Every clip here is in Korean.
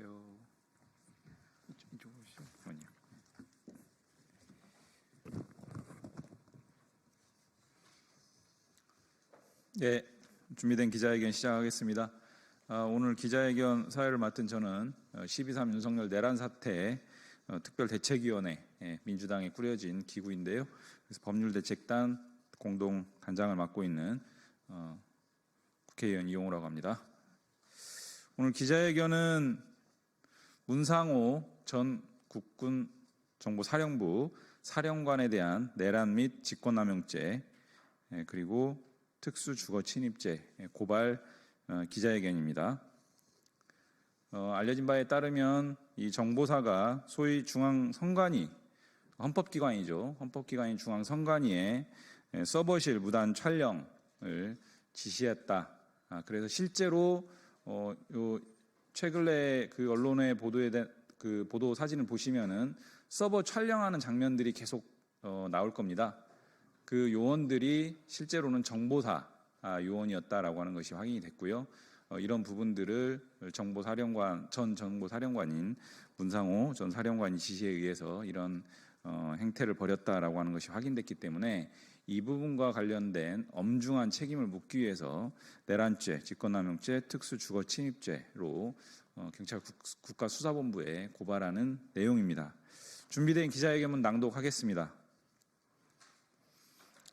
오세요. 이쪽- 이쪽으로 오시죠. 아니요. 네, 준비된 기자회견 시작하겠습니다. 아, 오늘 기자회견 사회를 맡은 저는 12.3 윤석열 내란 사태 어, 특별대책위원회 예, 민주당에 꾸려진 기구인데요. 그래서 법률대책단 공동 단장을 맡고 있는 어, 국회의원 이용호라고 합니다. 오늘 기자회견은 문상호 전 국군 정보사령부 사령관에 대한 내란 및 직권남용죄 예, 그리고 특수주거침입죄 예, 고발 어, 기자회견입니다. 어, 알려진 바에 따르면 이 정보사가 소위 중앙선관위 헌법기관이죠. 헌법기관인 중앙선관위에 예, 서버실 무단 촬영을 지시했다. 아, 그래서 실제로 어, 요 최근에 그 언론의 보도에 대한 그 보도 사진을 보시면은 서버 촬영하는 장면들이 계속 어, 나올 겁니다. 그 요원들이 실제로는 정보사 아, 요원이었다라고 하는 것이 확인이 됐고요. 어, 이런 부분들을 정보사령관 전 정보사령관인 문상호 전 사령관이 지시에 의해서 이런 어, 행태를 벌였다라고 하는 것이 확인됐기 때문에 이 부분과 관련된 엄중한 책임을 묻기 위해서 내란죄, 직권남용죄, 특수주거침입죄로 어, 경찰 국, 국가수사본부에 고발하는 내용입니다. 준비된 기자회견문 낭독하겠습니다.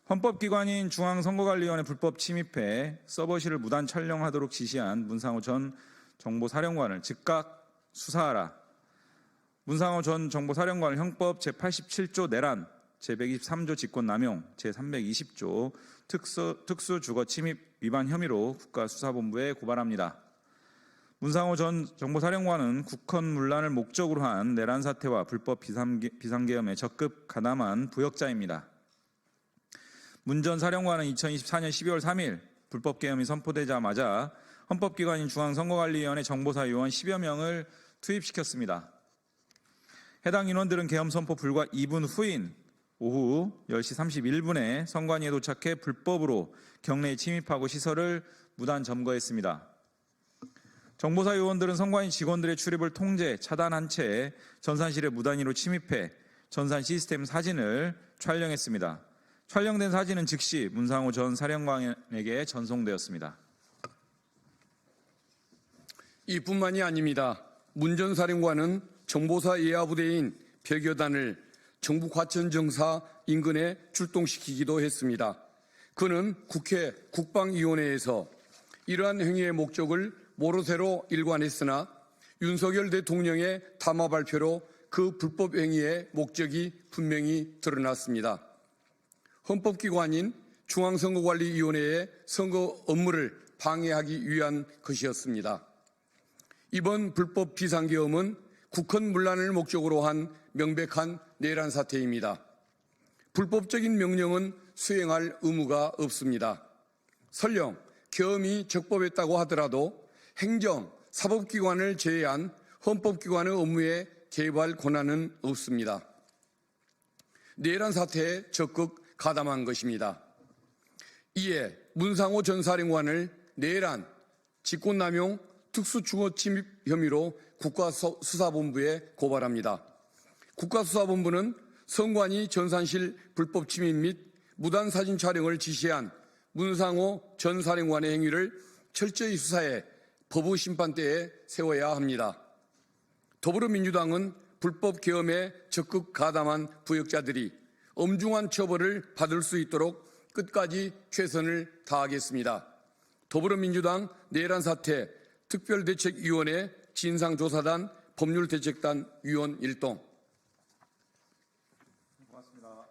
헌법기관인 중앙선거관리위원회 불법 침입해 서버실을 무단 촬영하도록 지시한 문상호 전 정보사령관을 즉각 수사하라. 문상호 전 정보사령관을 형법 제87조 내란, 제123조 직권남용, 제320조 특수, 특수주거 침입 위반 혐의로 국가수사본부에 고발합니다. 문상호 전 정보사령관은 국헌 문란을 목적으로 한 내란 사태와 불법 비상계, 비상계엄에 적극 가담한 부역자입니다. 문 전 사령관은 2024년 12월 3일 불법 계엄이 선포되자마자 헌법기관인 중앙선거관리위원회 정보사 요원 10여 명을 투입시켰습니다. 해당 인원들은 계엄 선포 불과 2분 후인 오후 10시 31분에 선관위에 도착해 불법으로 경내에 침입하고 시설을 무단 점거했습니다. 정보사 요원들은 선관위 직원들의 출입을 통제, 차단한 채 전산실에 무단위로 침입해 전산 시스템 사진을 촬영했습니다. 촬영된 사진은 즉시 문상호 전 사령관에게 전송되었습니다. 이뿐만이 아닙니다. 문 전 사령관은 정보사 예하 부대인 100여 단을 정부 과천정사 인근에 출동시키기도 했습니다. 그는 국회 국방위원회에서 이러한 행위의 목적을 모로세로 일관했으나 윤석열 대통령의 담화 발표로 그 불법 행위의 목적이 분명히 드러났습니다. 헌법기관인 중앙선거관리위원회의 선거 업무를 방해하기 위한 것이었습니다. 이번 불법 비상계엄은 국헌 문란을 목적으로 한 명백한 내란 사태입니다. 불법적인 명령은 수행할 의무가 없습니다. 설령 계엄이 적법했다고 하더라도 행정, 사법기관을 제외한 헌법기관의 업무에 개입할 권한은 없습니다. 내란 사태에 적극 가담한 것입니다. 이에 문상호 전 사령관을 내란, 직권남용, 특수주거침입 혐의로 국가수사본부에 고발합니다. 국가수사본부는 선관위 전산실 불법 침입 및 무단 사진 촬영을 지시한 문상호 전 사령관의 행위를 철저히 수사해 법의 심판대에 세워야 합니다. 더불어민주당은 불법 계엄에 적극 가담한 부역자들이 엄중한 처벌을 받을 수 있도록 끝까지 최선을 다하겠습니다. 더불어민주당 내란 사태 특별대책위원회 진상조사단 법률대책단 위원 1동. 고맙습니다.